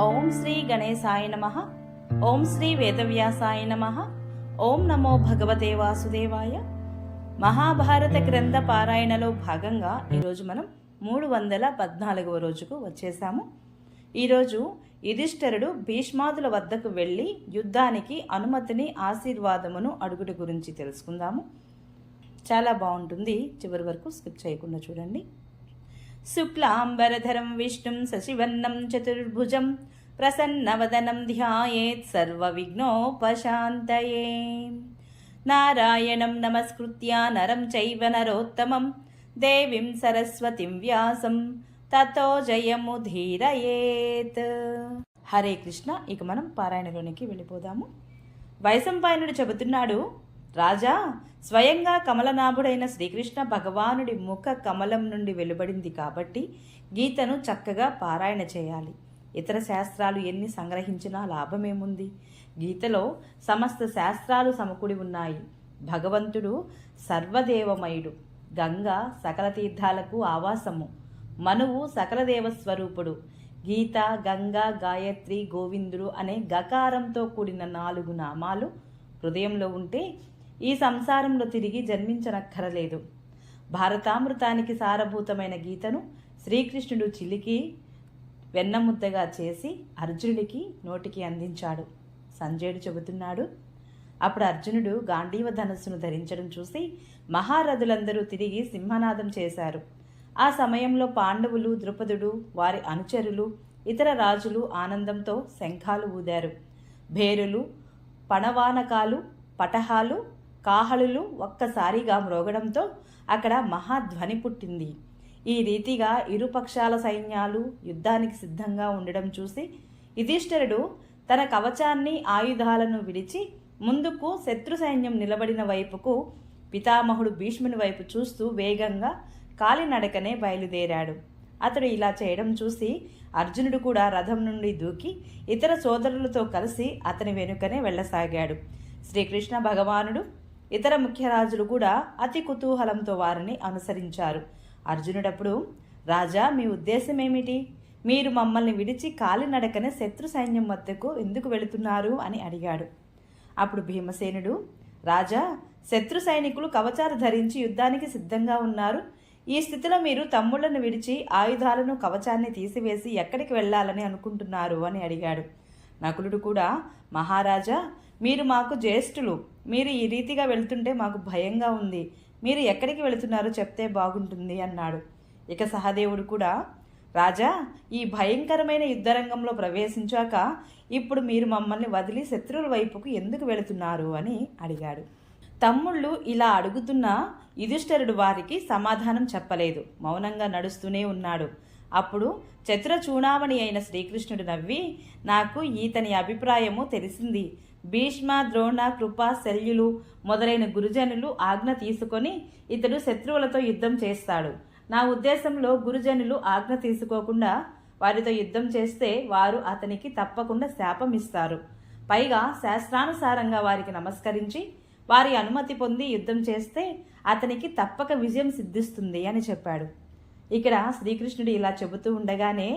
ఓం శ్రీ గణేశాయ నమ. ఓం శ్రీ వేదవ్యాసాయ నమ. ఓం నమో భగవతే వాసుదేవాయ. మహాభారత గ్రంథ పారాయణలో భాగంగా ఈరోజు మనం మూడు వందల పద్నాలుగవ రోజుకు వచ్చేసాము. ఈరోజు యుధిష్ఠరుడు భీష్మాదుల వద్దకు వెళ్ళి యుద్ధానికి అనుమతిని ఆశీర్వాదమును అడుగుట గురించి తెలుసుకుందాము. చాలా బాగుంటుంది. చివరి వరకు స్కిప్ చేయకుండా చూడండి. శుక్లాంబరధరం విష్ణుం శశివన్నం చతుర్భుజం ప్రసన్నవదనం ధ్యాయేత్ సర్వవిఘ్నోపశాంతయే నారాయణం నమస్కృత్య నరం చైవ నరోత్తమం దేవీం సరస్వతిం వ్యాసం తతో జయముధీరయేత్ హరే కృష్ణ ఇక మనం పారాయణలోనికి వెళ్ళిపోదాము. వైశంపాయనుడు చెబుతున్నాడు రాజా స్వయంగా కమలనాభుడైన శ్రీకృష్ణ భగవానుడి ముఖ కమలం నుండి వెలువడింది కాబట్టి గీతను చక్కగా పారాయణ చేయాలి. ఇతర శాస్త్రాలు ఎన్ని సంగ్రహించినా లాభమేముంది? గీతలో సమస్త శాస్త్రాలు సమకూడి ఉన్నాయి. భగవంతుడు సర్వదేవమయుడు. గంగ సకల తీర్థాలకు ఆవాసము. మనువు సకల దేవస్వరూపుడు. గీత గంగా గాయత్రి గోవిందుడు అనే గకారంతో కూడిన నాలుగు నామాలు హృదయంలో ఉంటే ఈ సంసారంలో తిరిగి జన్మించనక్కరలేదు. భారతామృతానికి సారభూతమైన గీతను శ్రీకృష్ణుడు చిలికి వెన్నముద్దగా చేసి అర్జునుడికి నోటికి అందించాడు. సంజయుడు చెబుతున్నాడు అప్పుడు అర్జునుడు గాంధీవ ధనస్సును ధరించడం చూసి మహారథులందరూ తిరిగి సింహనాదం చేశారు. ఆ సమయంలో పాండవులు ద్రుపదుడు వారి అనుచరులు ఇతర రాజులు ఆనందంతో శంఖాలు ఊదారు. భేరులు పణవానకాలు పటహాలు కాహళులు ఒక్కసారిగా మ్రోగడంతో అక్కడ మహాధ్వని పుట్టింది. ఈ రీతిగా ఇరుపక్షాల సైన్యాలు యుద్ధానికి సిద్ధంగా ఉండడం చూసి యుధిష్ఠరుడు తన కవచాన్ని ఆయుధాలను విడిచి ముందుకు శత్రు సైన్యం నిలబడిన వైపుకు పితామహుడు భీష్ముని వైపు చూస్తూ వేగంగా కాలినడకనే బయలుదేరాడు. అతడు ఇలా చేయడం చూసి అర్జునుడు కూడా రథం నుండి దూకి ఇతర సోదరులతో కలిసి అతని వెనుకనే వెళ్ళసాగాడు. శ్రీకృష్ణ భగవానుడు ఇతర ముఖ్య రాజులు కూడా అతి కుతూహలంతో వారిని అనుసరించారు. అర్జునుడప్పుడు రాజా మీ ఉద్దేశం ఏమిటి మీరు మమ్మల్ని విడిచి కాలినడకనే శత్రు సైన్యం వద్దకు ఎందుకు వెళుతున్నారు? అని అడిగాడు. అప్పుడు భీమసేనుడు రాజా శత్రు సైనికులు కవచాలు ధరించి యుద్ధానికి సిద్ధంగా ఉన్నారు. ఈ స్థితిలో మీరు తమ్ముళ్ళను విడిచి ఆయుధాలను కవచాన్ని తీసివేసి ఎక్కడికి వెళ్ళాలని అనుకుంటున్నారు? అని అడిగాడు. నకులుడు కూడా మహారాజా మీరు మాకు జ్యేష్ఠులు. మీరు ఈ రీతిగా వెళ్తుంటే మాకు భయంగా ఉంది. మీరు ఎక్కడికి వెళుతున్నారో చెప్తే బాగుంటుంది అన్నాడు. ఇక సహదేవుడు కూడా రాజా ఈ భయంకరమైన యుద్ధరంగంలో ప్రవేశించాక ఇప్పుడు మీరు మమ్మల్ని వదిలి శత్రువుల వైపుకు ఎందుకు వెళుతున్నారు? అని అడిగాడు. తమ్ముళ్ళు ఇలా అడుగుతున్న యుధిష్ఠరుడు వారికి సమాధానం చెప్పలేదు. మౌనంగా నడుస్తూనే ఉన్నాడు. అప్పుడు చతురచూడామణి అయిన శ్రీకృష్ణుడు నవ్వి నాకు ఈతని అభిప్రాయము తెలిసింది. భీష్మ ద్రోణ కృప శల్యులు మొదలైన గురుజనులు ఆజ్ఞ తీసుకొని ఇతడు శత్రువులతో యుద్ధం చేస్తాడు. నా ఉద్దేశంలో గురుజనులు ఆజ్ఞ తీసుకోకుండా వారితో యుద్ధం చేస్తే వారు అతనికి తప్పకుండా శాపం ఇస్తారు. పైగా శాస్త్రానుసారంగా వారికి నమస్కరించి వారి అనుమతి పొంది యుద్ధం చేస్తే అతనికి తప్పక విజయం సిద్ధిస్తుంది అని చెప్పాడు. ఇక్కడ శ్రీకృష్ణుడు ఇలా చెబుతూ ఉండగానే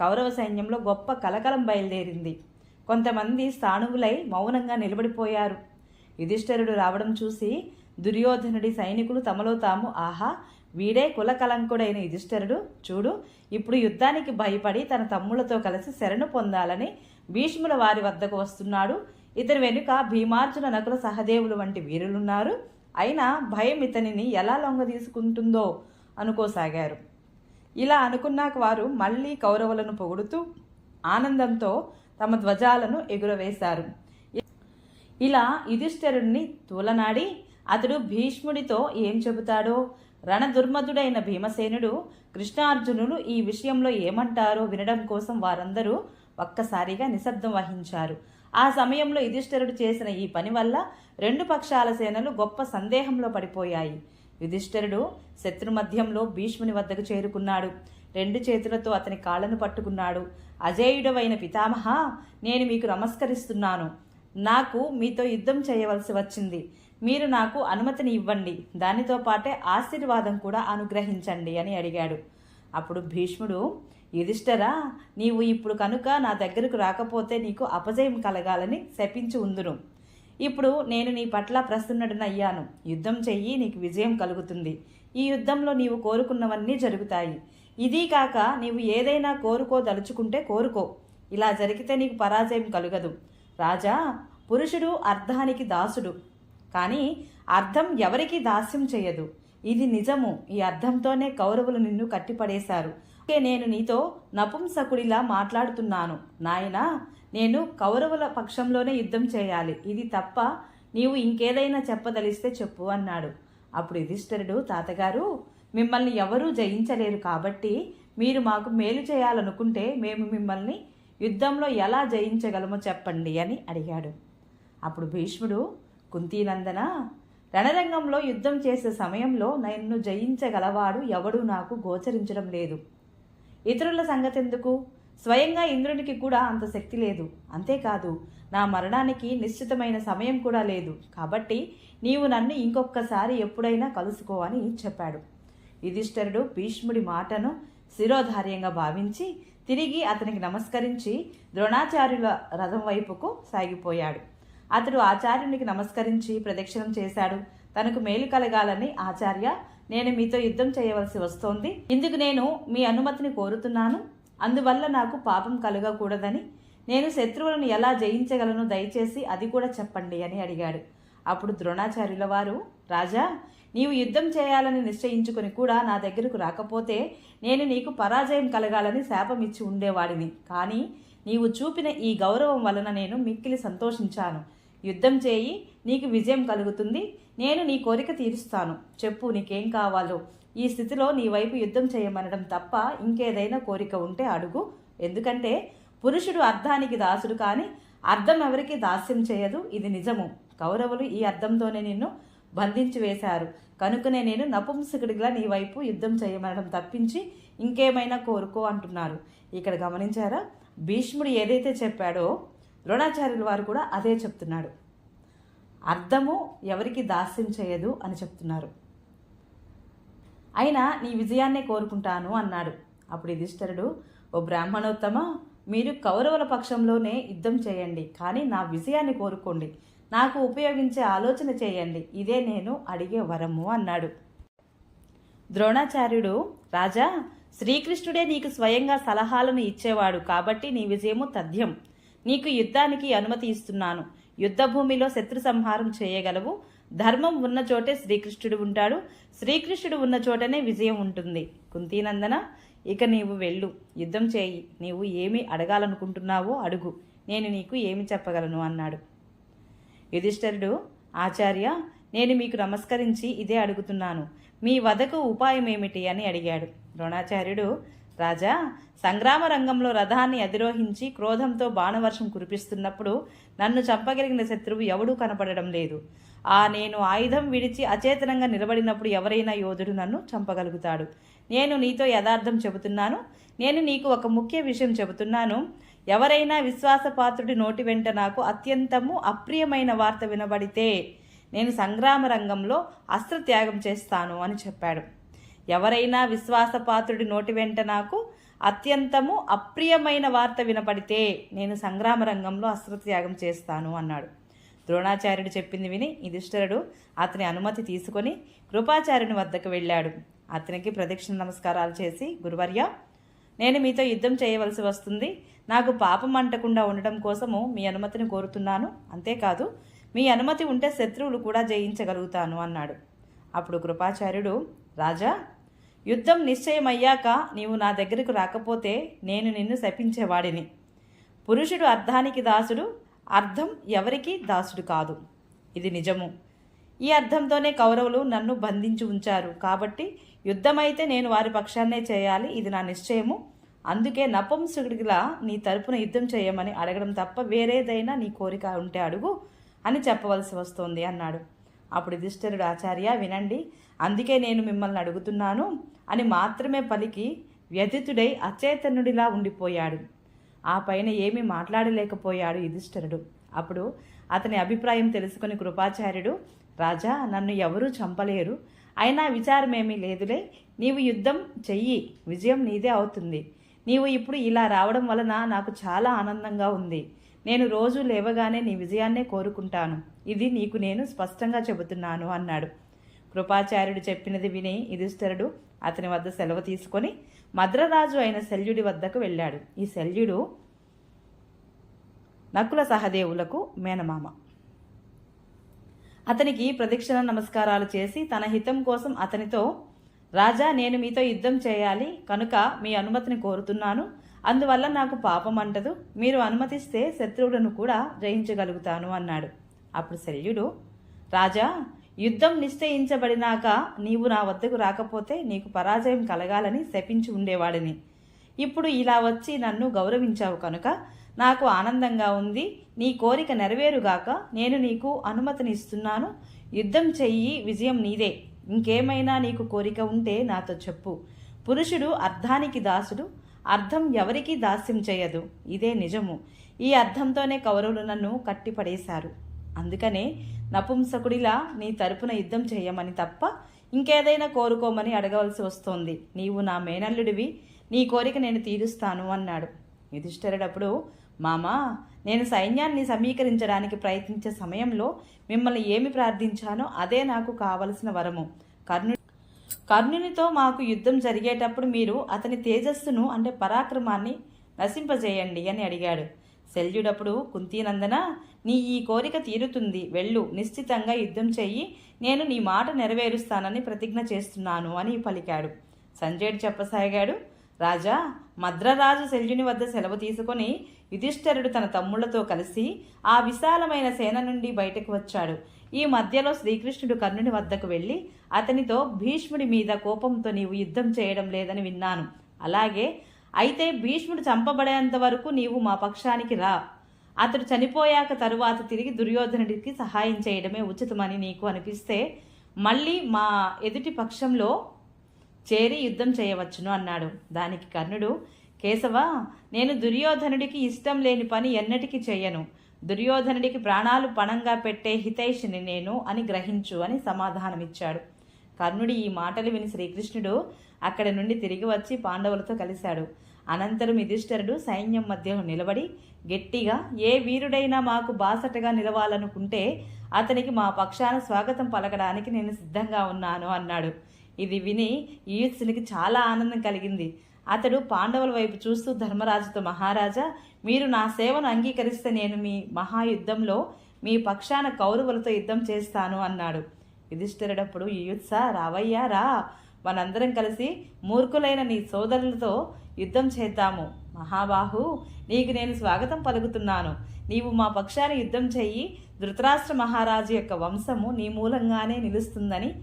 కౌరవ సైన్యంలో గొప్ప కలకలం బయలుదేరింది. కొంతమంది స్థానువులై మౌనంగా నిలబడిపోయారు. యుధిష్ఠరుడు రావడం చూసి దుర్యోధనుడి సైనికులు తమలో తాము ఆహా వీడే కులకలంకుడైన యుధిష్ఠరుడు. చూడు ఇప్పుడు యుద్ధానికి భయపడి తన తమ్ముళ్ళతో కలిసి శరణు పొందాలని భీష్ముల వారి వద్దకు వస్తున్నాడు. ఇతని వెనుక భీమార్జున నకుల సహదేవులు వంటి వీరులున్నారు. అయినా భయం ఇతనిని ఎలా లొంగ తీసుకుంటుందో అనుకోసాగారు. ఇలా అనుకున్నాక వారు మళ్ళీ కౌరవులను పొగుడుతూ ఆనందంతో తమ ధ్వజాలను ఎగురవేశారు. ఇలా యుధిష్ఠరుణ్ణి తూలనాడి అతడు భీష్ముడితో ఏం చెబుతాడో? రణదుర్మధుడైన భీమసేనుడు కృష్ణార్జునులు ఈ విషయంలో ఏమంటారో వినడం కోసం వారందరూ ఒక్కసారిగా నిశ్శబ్దం వహించారు. ఆ సమయంలో యుధిష్ఠరుడు చేసిన ఈ పని వల్ల రెండు పక్షాల సేనలు గొప్ప సందేహంలో పడిపోయాయి. యుధిష్ఠరుడు శత్రుమధ్యంలో భీష్ముని వద్దకు చేరుకున్నాడు. రెండు చేతులతో అతని కాళ్ళను పట్టుకున్నాడు. అజేయుడవైన పితామహ నేను మీకు నమస్కరిస్తున్నాను. నాకు మీతో యుద్ధం చేయవలసి వచ్చింది. మీరు నాకు అనుమతిని ఇవ్వండి. దానితో పాటే ఆశీర్వాదం కూడా అనుగ్రహించండి అని అడిగాడు. అప్పుడు భీష్ముడు యుధిష్ఠరా నీవు ఇప్పుడు కనుక నా దగ్గరకు రాకపోతే నీకు అపజయం కలగాలని శపించి ఉందును. ఇప్పుడు నేను నీ పట్ల ప్రసన్నుడనయ్యాను. యుద్ధం చెయ్యి నీకు విజయం కలుగుతుంది. ఈ యుద్ధంలో నీవు కోరుకున్నవన్నీ జరుగుతాయి. ఇదీ కాక నీవు ఏదైనా కోరుకోదలుచుకుంటే కోరుకో. ఇలా జరిగితే నీకు పరాజయం కలుగదు. రాజా పురుషుడు అర్ధానికి దాసుడు. కానీ అర్థం ఎవరికి దాస్యం చేయదు ఇది నిజము. ఈ అర్థంతోనే కౌరవులు నిన్ను కట్టిపడేశారు. ఓకే నేను నీతో నపుంసకుడిలా మాట్లాడుతున్నాను. నాయనా నేను కౌరవుల పక్షంలోనే యుద్ధం చేయాలి. ఇది తప్ప నీవు ఇంకేదైనా చెప్పదలిస్తే చెప్పు అన్నాడు. అప్పుడు యుధిష్ఠరుడు తాతగారు మిమ్మల్ని ఎవరూ జయించలేరు కాబట్టి మీరు మాకు మేలు చేయాలనుకుంటే మేము మిమ్మల్ని యుద్ధంలో ఎలా జయించగలమో చెప్పండి అని అడిగాడు. అప్పుడు భీష్ముడు కుంతీనందన రణరంగంలో యుద్ధం చేసే సమయంలో నన్ను జయించగలవాడు ఎవడూ నాకు గోచరించడం లేదు. ఇతరుల సంగతి ఎందుకు స్వయంగా ఇంద్రునికి కూడా అంత శక్తి లేదు. అంతేకాదు నా మరణానికి నిశ్చితమైన సమయం కూడా లేదు. కాబట్టి నీవు నన్ను ఇంకొకసారి ఎప్పుడైనా కలుసుకో అని చెప్పాడు. యుధిష్ఠరుడు భీష్ముడి మాటను శిరోధార్యంగా భావించి తిరిగి అతనికి నమస్కరించి ద్రోణాచార్యుల రథం వైపుకు సాగిపోయాడు. అతడు ఆచార్యునికి నమస్కరించి ప్రదక్షిణం చేశాడు. తనకు మేలు కలగాలని ఆచార్య నేను మీతో యుద్ధం చేయవలసి వస్తోంది. ఇందుకు నేను మీ అనుమతిని కోరుతున్నాను. అందువల్ల నాకు పాపం కలగకూడదని. నేను శత్రువులను ఎలా జయించగలను దయచేసి అది కూడా చెప్పండి అని అడిగాడు. అప్పుడు ద్రోణాచార్యుల వారు రాజా నీవు యుద్ధం చేయాలని నిశ్చయించుకొని కూడా నా దగ్గరకు రాకపోతే నేను నీకు పరాజయం కలగాలని శాపం ఇచ్చి ఉండేవాడిని. కానీ నీవు చూపిన ఈ గౌరవం వలన నేను మిక్కిలి సంతోషించాను. యుద్ధం చేయి నీకు విజయం కలుగుతుంది. నేను నీ కోరిక తీరుస్తాను. చెప్పు నీకేం కావాలో? ఈ స్థితిలో నీ వైపు యుద్ధం చేయమనడం తప్ప ఇంకేదైనా కోరిక ఉంటే అడుగు. ఎందుకంటే పురుషుడు అర్థానికి దాసుడు కానీ అర్థం ఎవరికి దాస్యం చేయదు. ఇది నిజము. కౌరవులు ఈ అర్థంతోనే నిన్ను బంధించి వేశారు. కనుకనే నేను నపుంసకుడిగా నీ వైపు యుద్ధం చేయమనడం తప్పించి ఇంకేమైనా కోరుకో అంటున్నారు. ఇక్కడ గమనించారా? భీష్ముడు ఏదైతే చెప్పాడో ద్రోణాచార్యుల వారు కూడా అదే చెప్తున్నాడు అర్థము ఎవరికి దాస్యం చేయదు అని చెప్తున్నారు. అయినా నీ విజయాన్నే కోరుకుంటాను అన్నాడు. అప్పుడు యుధిష్ఠరుడు ఓ బ్రాహ్మణోత్తమ మీరు కౌరవుల పక్షంలోనే యుద్ధం చేయండి కానీ నా విజయాన్ని కోరుకోండి. నాకు ఉపయోగించే ఆలోచన చేయండి. ఇదే నేను అడిగే వరము అన్నాడు. ద్రోణాచార్యుడు రాజా శ్రీకృష్ణుడే నీకు స్వయంగా సలహాలను ఇచ్చేవాడు కాబట్టి నీ విజయము తథ్యం. నీకు యుద్ధానికి అనుమతి ఇస్తున్నాను. యుద్ధభూమిలో శత్రు సంహారం చేయగలవు. ధర్మం ఉన్న చోటే శ్రీకృష్ణుడు ఉంటాడు. శ్రీకృష్ణుడు ఉన్న చోటనే విజయం ఉంటుంది. కుంతీనందన ఇక నీవు వెళ్ళు. యుద్ధం చేయి. నీవు ఏమి అడగాలనుకుంటున్నావో అడుగు. నేను నీకు ఏమి చెప్పగలను అన్నాడు. యుధిష్ఠరుడు ఆచార్య నేను మీకు నమస్కరించి ఇదే అడుగుతున్నాను. మీ వదకు ఉపాయం ఏమిటి? అని అడిగాడు. ద్రోణాచార్యుడు రాజా సంగ్రామ రంగంలో రథాన్ని అధిరోహించి క్రోధంతో బాణవర్షం కురిపిస్తున్నప్పుడు నన్ను చంపగలిగిన శత్రువు ఎవడూ కనపడడం లేదు. ఆ నేను ఆయుధం విడిచి అచేతనంగా నిలబడినప్పుడు ఎవరైనా యోధుడు నన్ను చంపగలుగుతాడు. నేను నీతో యథార్థం చెబుతున్నాను. నేను నీకు ఒక ముఖ్య విషయం చెబుతున్నాను. ఎవరైనా విశ్వాసపాత్రుడి నోటి వెంట నాకు అత్యంతము అప్రియమైన వార్త వినబడితే నేను సంగ్రామ రంగంలో అస్త్రత్యాగం చేస్తాను అని చెప్పాడు. ఎవరైనా విశ్వాసపాత్రుడి నోటి వెంట నాకు అత్యంతము అప్రియమైన వార్త వినపడితే నేను సంగ్రామ రంగంలో అస్త్రత్యాగం చేస్తాను అన్నాడు. ద్రోణాచార్యుడు చెప్పింది విని యుధిష్ఠరుడు అతని అనుమతి తీసుకొని కృపాచార్యుని వద్దకు వెళ్ళాడు. అతనికి ప్రదక్షిణ నమస్కారాలు చేసి గురువర్య నేను మీతో యుద్ధం చేయవలసి వస్తుంది. నాకు పాపం అంటకుండా ఉండటం కోసము మీ అనుమతిని కోరుతున్నాను. అంతేకాదు మీ అనుమతి ఉంటే శత్రువులు కూడా జయించగలుగుతాను అన్నాడు. అప్పుడు కృపాచార్యుడు రాజా యుద్ధం నిశ్చయమయ్యాక నీవు నా దగ్గరకు రాకపోతే నేను నిన్ను శపించేవాడిని. పురుషుడు అర్ధానికి దాసుడు అర్థం ఎవరికీ దాసుడు కాదు. ఇది నిజము. ఈ అర్థంతోనే కౌరవులు నన్ను బంధించి ఉంచారు. కాబట్టి యుద్ధమైతే నేను వారి పక్షాన్నే చేయాలి. ఇది నా నిశ్చయము. అందుకే నపుంసకుడిలా నీ తరపున యుద్ధం చేయమని అడగడం తప్ప వేరేదైనా నీ కోరిక ఉంటే అడుగు అని చెప్పవలసి వస్తోంది అన్నాడు. అప్పుడు యుధిష్ఠిరుడు ఆచార్య వినండి అందుకే నేను మిమ్మల్ని అడుగుతున్నాను అని మాత్రమే పలికి వ్యధితుడై అచేతనుడిలా ఉండిపోయాడు. ఆ పైన ఏమీ మాట్లాడలేకపోయాడు యుధిష్ఠరుడు. అప్పుడు అతని అభిప్రాయం తెలుసుకుని కృపాచార్యుడు రాజా నన్ను ఎవరూ చంపలేరు. అయినా విచారమేమీ లేదులే. నీవు యుద్ధం చెయ్యి. విజయం నీదే అవుతుంది. నీవు ఇప్పుడు ఇలా రావడం వలన నాకు చాలా ఆనందంగా ఉంది. నేను రోజు లేవగానే నీ విజయాన్నే కోరుకుంటాను. ఇది నీకు నేను స్పష్టంగా చెబుతున్నాను అన్నాడు. కృపాచార్యుడు చెప్పినది విని యుధిష్ఠరుడు అతని వద్ద సెలవు తీసుకొని మద్రరాజు అయిన శల్యుడి వద్దకు వెళ్ళాడు. ఈ శల్యుడు నకుల సహదేవులకు మేనమామ. అతనికి ప్రదక్షిణ నమస్కారాలు చేసి తన హితం కోసం అతనితో రాజా నేను మీతో యుద్ధం చేయాలి. కనుక మీ అనుమతిని కోరుతున్నాను. అందువల్ల నాకు పాపం అంటదు. మీరు అనుమతిస్తే శత్రువులను కూడా జయించగలుగుతాను అన్నాడు. అప్పుడు శల్యుడు రాజా యుద్ధం నిశ్చయించబడినాక నీవు నా వద్దకు రాకపోతే నీకు పరాజయం కలగాలని శపించి ఉండేవాడిని. ఇప్పుడు ఇలా వచ్చి నన్ను గౌరవించావు కనుక నాకు ఆనందంగా ఉంది. నీ కోరిక నెరవేరుగాక నేను నీకు అనుమతినిస్తున్నాను. యుద్ధం చెయ్యి విజయం నీదే. ఇంకేమైనా నీకు కోరిక ఉంటే నాతో చెప్పు. పురుషుడు అర్ధానికి దాసుడు అర్థం ఎవరికీ దాస్యం చేయదు ఇదే నిజము. ఈ అర్థంతోనే కౌరవులు నన్ను కట్టిపడేశారు. అందుకనే నపుంసకుడిలా నీ తరపున యుద్ధం చేయమని తప్ప ఇంకేదైనా కోరుకోమని అడగవలసి వస్తోంది. నీవు నా మేనల్లుడివి. నీ కోరిక నేను తీరుస్తాను అన్నాడు. యుధిష్ఠరుడప్పుడు మామా నేను సైన్యాన్ని సమీకరించడానికి ప్రయత్నించే సమయంలో మిమ్మల్ని ఏమి ప్రార్థించానో అదే నాకు కావలసిన వరము. కర్ణు కర్ణునితో మాకు యుద్ధం జరిగేటప్పుడు మీరు అతని తేజస్సును అంటే పరాక్రమాన్ని నశింపజేయండి అని అడిగాడు. శల్యుడప్పుడు కుంతీనందన నీ ఈ కోరిక తీరుతుంది వెళ్ళు నిశ్చితంగా యుద్ధం చెయ్యి నేను నీ మాట నెరవేరుస్తానని ప్రతిజ్ఞ చేస్తున్నాను అని పలికాడు. సంజయుడు చెప్పసాగాడు రాజా మద్రరాజు శల్యుని వద్ద సెలవు తీసుకొని యుధిష్ఠరుడు తన తమ్ముళ్ళతో కలిసి ఆ విశాలమైన సేన నుండి బయటకు వచ్చాడు. ఈ మధ్యలో శ్రీకృష్ణుడు కర్ణుని వద్దకు వెళ్ళి అతనితో భీష్ముడి మీద కోపంతో నీవు యుద్ధం చేయడం లేదని విన్నాను. అలాగే అయితే భీష్ముడు చంపబడేంత వరకు నీవు మా పక్షానికి రా. అతడు చనిపోయాక తరువాత తిరిగి దుర్యోధనుడికి సహాయం చేయడమే ఉచితమని నీకు అనిపిస్తే మళ్ళీ మా ఎదుటి పక్షంలో చేరి యుద్ధం చేయవచ్చును అన్నాడు. దానికి కర్ణుడు కేశవ నేను దుర్యోధనుడికి ఇష్టం లేని పని ఎన్నటికీ చేయను. దుర్యోధనుడికి ప్రాణాలు పణంగా పెట్టే హితైషిని నేను అని గ్రహించు అని సమాధానమిచ్చాడు. కర్ణుడి ఈ మాటలు విని శ్రీకృష్ణుడు అక్కడి నుండి తిరిగి వచ్చి పాండవులతో కలిశాడు. అనంతరం యుధిష్ఠరుడు సైన్యం మధ్యలో నిలబడి గట్టిగా ఏ వీరుడైనా మాకు బాసటగా నిలవాలనుకుంటే అతనికి మా పక్షాన స్వాగతం పలకడానికి నేను సిద్ధంగా ఉన్నాను అన్నాడు. ఇది విని ఈయుత్సునికి చాలా ఆనందం కలిగింది. అతడు పాండవుల వైపు చూస్తూ ధర్మరాజుతో మహారాజా మీరు నా సేవను అంగీకరిస్తే నేను మీ మహాయుద్ధంలో మీ పక్షాన కౌరవులతో యుద్ధం చేస్తాను అన్నాడు. యుధిష్ఠిరుడప్పుడు యుయుత్స రావయ్యా రా. మనందరం కలిసి మూర్ఖులైన నీ సోదరులతో యుద్ధం చేద్దాము. మహాబాహు నీకు నేను స్వాగతం పలుకుతున్నాను. నీవు మా పక్షాన యుద్ధం చెయ్యి ధృతరాష్ట్ర మహారాజు యొక్క వంశము నీ మూలంగానే నిలుస్తుందని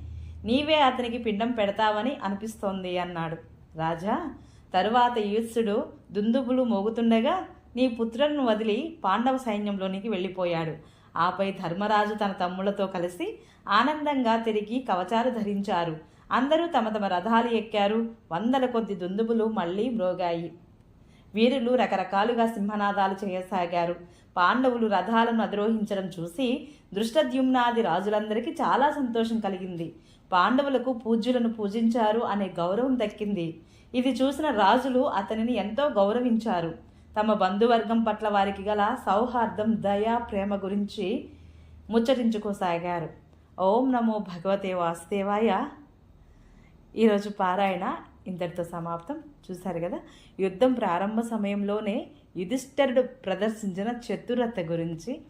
నీవే అతనికి పిండం పెడతావని అనిపిస్తోంది అన్నాడు. రాజా తరువాత యుత్సుడు దుందుబులు మోగుతుండగా నీ పుత్రులను వదిలి పాండవ సైన్యంలోనికి వెళ్ళిపోయాడు. ఆపై ధర్మరాజు తన తమ్ముళ్ళతో కలిసి ఆనందంగా తిరిగి కవచాలు ధరించారు. అందరూ తమ తమ రథాలు ఎక్కారు. వందల కొద్ది దుందుబులు మళ్ళీ మ్రోగాయి. వీరులు రకరకాలుగా సింహనాదాలు చేయసాగారు. పాండవులు రథాలను అధిరోహించడం చూసి దృష్టద్యుమ్నాది రాజులందరికీ చాలా సంతోషం కలిగింది. పాండవులకు పూజ్యులను పూజించారు అనే గౌరవం దక్కింది. ఇది చూసిన రాజులు అతనిని ఎంతో గౌరవించారు. తమ బంధువర్గం పట్ల వారికి గల సౌహార్దం దయా ప్రేమ గురించి ముచ్చటించుకోసాగారు. ఓం నమో భగవతే వాసుదేవాయ. ఈరోజు పారాయణ ఇంతటితో సమాప్తం. చూశారు కదా యుద్ధం ప్రారంభ సమయంలోనే యుధిష్ఠరుడు ప్రదర్శించిన చతురత గురించి.